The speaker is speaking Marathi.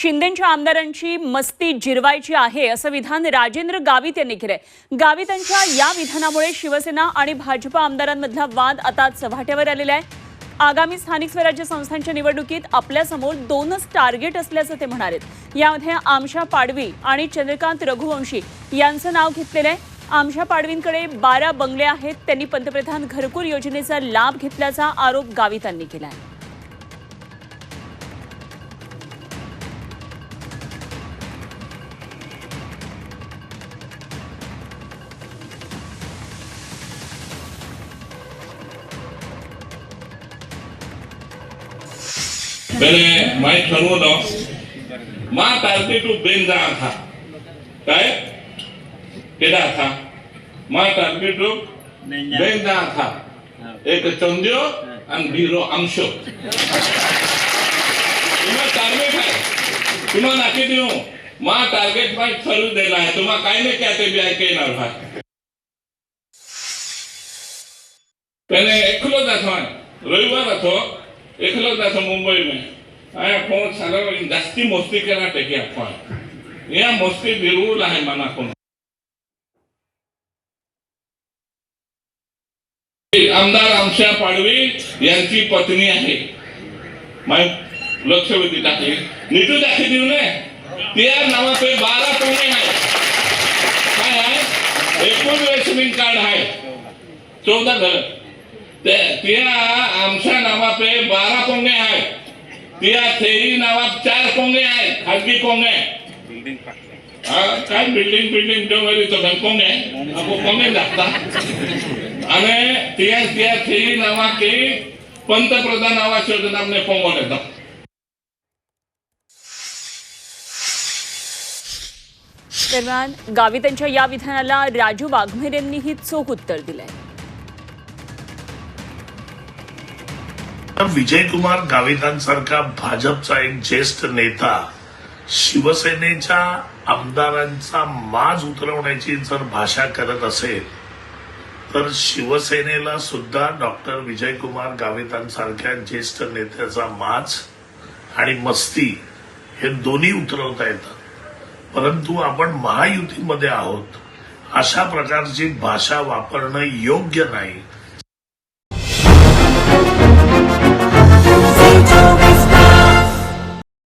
शिंदेच्या आमदारांची मस्ती जिरवायची आहे असं विधान राजेंद्र गावित यांनी केलंय. गावितांच्या या विधानामुळे शिवसेना आणि भाजपा आमदारांमधला वाद आता चव्हाट्यावर आलेला आहे. आगामी स्थानिक स्वराज्य संस्थांच्या निवडणुकीत आपल्यासमोर दोनच टार्गेट असल्याचं ते म्हणाले यामध्ये आमशा पाडवी आणि चंद्रकांत रघुवंशी यांचं नाव घेतलेलं आहे. आमशा पाडवींकडे बारा बंगले आहेत. त्यांनी पंतप्रधान घरकुल योजनेचा लाभ घेतल्याचा आरोप गावितांनी केला आहे पहले मैं ठरवलं मा टार्गेट बेन जा था काय? केडा था मा टार्गेट बेन जा था एक चंद्यो आणि बिरो आमशो. तुम्हा टार्गेट आहे. तुम्हा नाकी देऊ. मा टार्गेट माय ठरवू दिला आहे. तुम्हा काय नाही क्या ते बी ऐकणार भाई. पहले एकलो जातो. रविवार હતો एकलौता था मुंबई में आया पहुंच सारा जास्ती मस्ती केला टेके आपण. या मस्ती बिरूल आहे मनाकडून आमदार आमशा पाडवी यांची पत्नी आहे. लक्ष होती टाकली नीटू दाखी देऊ नये त्या नावाचे बारा कोणी आहे. काय आहे? एकूण रेशनिंग कार्ड आहे. चौदा घर. त्या आमच्या नावापे बारा कोंगे आहेत. त्या थेरी नावात चार कोंगे आहेत खाजगी कोंगे हा, काय बिल्डिंग बिल्डिंग डोंगरी तो कोंगे कोंगे लागता आणि त्या त्या थेरी नावा की पंतप्रधान आवास योजना ने पोंगो येतात दरम्यान गावितांच्या या विधानाला राजू वाघमेर यांनीही चोख उत्तर दिलंय. विजयकुमार गावितांसारखा भाजपचा एक ज्येष्ठ नेता शिवसेनेच्या आमदारांचा माज उतरवण्याची जर भाषा करत असेल तर शिवसेनेला सुद्धा डॉक्टर विजयकुमार गावितांसारख्या ज्येष्ठ नेत्याचा माज आणि मस्ती हे दोन्ही उतरवता येतात. परंतु आपण महायुतीमध्ये आहोत अशा प्रकारची भाषा वापरणं योग्य नाही.